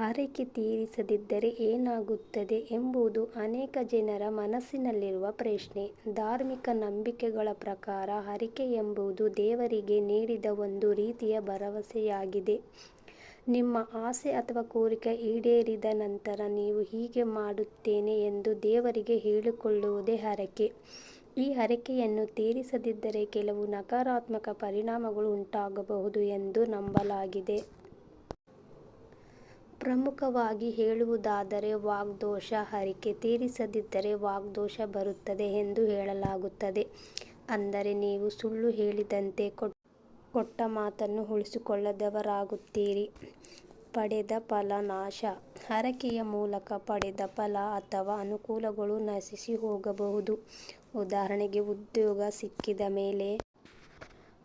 ಹರಕೆ ತೀರಿಸದಿದ್ದರೆ ಏನಾಗುತ್ತದೆ ಎಂಬುದು ಅನೇಕ ಜನರ ಮನಸ್ಸಿನಲ್ಲಿರುವ ಪ್ರಶ್ನೆ. ಧಾರ್ಮಿಕ ನಂಬಿಕೆಗಳ ಪ್ರಕಾರ ಹರಿಕೆ ಎಂಬುದು ದೇವರಿಗೆ ನೀಡಿದ ಒಂದು ರೀತಿಯ ಭರವಸೆಯಾಗಿದೆ. ನಿಮ್ಮ ಆಸೆ ಅಥವಾ ಕೋರಿಕೆ ಈಡೇರಿದ ನಂತರ ನೀವು ಹೀಗೆ ಮಾಡುತ್ತೇನೆ ಎಂದು ದೇವರಿಗೆ ಹೇಳಿಕೊಳ್ಳುವುದೇ ಹರಕೆ. ಈ ಹರಕೆಯನ್ನು ತೀರಿಸದಿದ್ದರೆ ಕೆಲವು ನಕಾರಾತ್ಮಕ ಪರಿಣಾಮಗಳು ಉಂಟಾಗಬಹುದು ಎಂದು ನಂಬಲಾಗಿದೆ. ಪ್ರಮುಖವಾಗಿ ಹೇಳುವುದಾದರೆ ವಾಗ್ದೋಷ. ಹರಿಕೆ ತೀರಿಸದಿದ್ದರೆ ವಾಗ್ದೋಷ ಬರುತ್ತದೆ ಎಂದು ಹೇಳಲಾಗುತ್ತದೆ. ಅಂದರೆ ನೀವು ಸುಳ್ಳು ಹೇಳಿದಂತೆ ಕೊಟ್ಟ ಮಾತನ್ನು ಉಳಿಸಿಕೊಳ್ಳದವರಾಗುತ್ತೀರಿ. ಪಡೆದ ಫಲ ನಾಶ. ಹರಕೆಯ ಮೂಲಕ ಪಡೆದ ಫಲ ಅಥವಾ ಅನುಕೂಲಗಳು ನಶಿಸಿ ಹೋಗಬಹುದು ಉದಾಹರಣೆಗೆ ಉದ್ಯೋಗ ಸಿಕ್ಕಿದ ಮೇಲೆ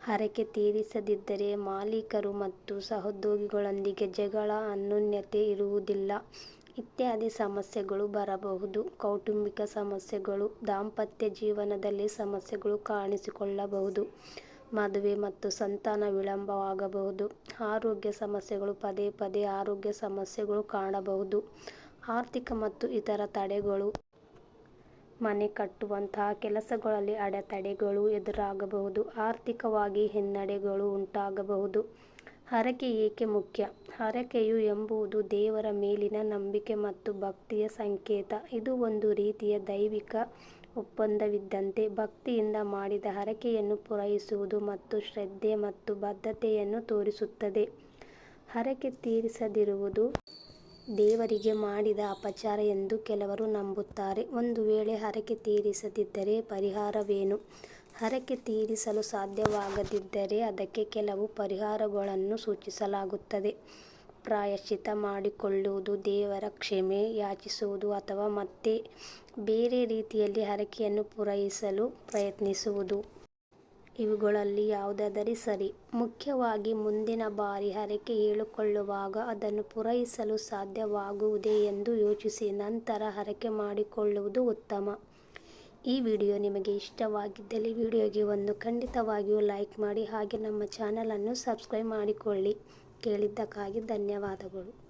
ಹರಕೆ ತೀರಿಸದಿದ್ದರೆ ಮಾಲೀಕರು ಮತ್ತು ಸಹೋದ್ಯೋಗಿಗಳೊಂದಿಗೆ ಜಗಳ, ಅನ್ಯೋನ್ಯತೆ ಇರುವುದಿಲ್ಲ ಇತ್ಯಾದಿ ಸಮಸ್ಯೆಗಳು ಬರಬಹುದು. ಕೌಟುಂಬಿಕ ಸಮಸ್ಯೆಗಳು. ದಾಂಪತ್ಯ ಜೀವನದಲ್ಲಿ ಸಮಸ್ಯೆಗಳು ಕಾಣಿಸಿಕೊಳ್ಳಬಹುದು. ಮದುವೆ ಮತ್ತು ಸಂತಾನ ವಿಳಂಬವಾಗಬಹುದು. ಆರೋಗ್ಯ ಸಮಸ್ಯೆಗಳು. ಪದೇ ಪದೇ ಆರೋಗ್ಯ ಸಮಸ್ಯೆಗಳು ಕಾಣಬಹುದು. ಆರ್ಥಿಕ ಮತ್ತು ಇತರ ತಡೆಗಳು. ಮನೆ ಕಟ್ಟುವಂತಹ ಕೆಲಸಗಳಲ್ಲಿ ಅಡೆತಡೆಗಳು ಎದುರಾಗಬಹುದು. ಆರ್ಥಿಕವಾಗಿ ಹಿನ್ನಡೆಗಳು ಉಂಟಾಗಬಹುದು. ಹರಕೆ ಏಕೆ ಮುಖ್ಯ? ಹರಕೆಯು ಎಂಬುದು ದೇವರ ಮೇಲಿನ ನಂಬಿಕೆ ಮತ್ತು ಭಕ್ತಿಯ ಸಂಕೇತ. ಇದು ಒಂದು ರೀತಿಯ ದೈವಿಕ ಒಪ್ಪಂದವಿದ್ದಂತೆ. ಭಕ್ತಿಯಿಂದ ಮಾಡಿದ ಹರಕೆಯನ್ನು ಪೂರೈಸುವುದು ಮತ್ತು ಶ್ರದ್ಧೆ ಮತ್ತು ಬದ್ಧತೆಯನ್ನು ತೋರಿಸುತ್ತದೆ. ಹರಕೆ ತೀರಿಸದಿರುವುದು ದೇವರಿಗೆ ಮಾಡಿದ ಅಪಚಾರ ಎಂದು ಕೆಲವರು ನಂಬುತ್ತಾರೆ. ಒಂದು ವೇಳೆ ಹರಕೆ ತೀರಿಸದಿದ್ದರೆ ಪರಿಹಾರವೇನು? ಹರಕೆ ತೀರಿಸಲು ಸಾಧ್ಯವಾಗದಿದ್ದರೆ ಅದಕ್ಕೆ ಕೆಲವು ಪರಿಹಾರಗಳನ್ನು ಸೂಚಿಸಲಾಗುತ್ತದೆ. ಪ್ರಾಯಶ್ಚಿತ ಮಾಡಿಕೊಳ್ಳುವುದು, ದೇವರ ಕ್ಷಮೆ ಯಾಚಿಸುವುದು ಅಥವಾ ಮತ್ತೆ ಬೇರೆ ರೀತಿಯಲ್ಲಿ ಹರಕೆಯನ್ನು ಪೂರೈಸಲು ಪ್ರಯತ್ನಿಸುವುದು. ಇವುಗಳಲ್ಲಿ ಯಾವುದಾದರೂ ಸರಿ. ಮುಖ್ಯವಾಗಿ ಮುಂದಿನ ಬಾರಿ ಹರಕೆ ಹೇಳಿಕೊಳ್ಳುವಾಗ ಅದನ್ನು ಪೂರೈಸಲು ಸಾಧ್ಯವಾಗುವುದೇ ಎಂದು ಯೋಚಿಸಿ, ನಂತರ ಹರಕೆ ಮಾಡಿಕೊಳ್ಳುವುದು ಉತ್ತಮ. ಈ ವಿಡಿಯೋ ನಿಮಗೆ ಇಷ್ಟವಾಗಿದ್ದಲ್ಲಿ ವಿಡಿಯೋಗೆ ಒಂದು ಖಂಡಿತವಾಗಿಯೂ ಲೈಕ್ ಮಾಡಿ, ಹಾಗೆ ನಮ್ಮ ಚಾನಲನ್ನು ಸಬ್ಸ್ಕ್ರೈಬ್ ಮಾಡಿಕೊಳ್ಳಿ. ಕೇಳಿದ್ದಕ್ಕಾಗಿ ಧನ್ಯವಾದಗಳು.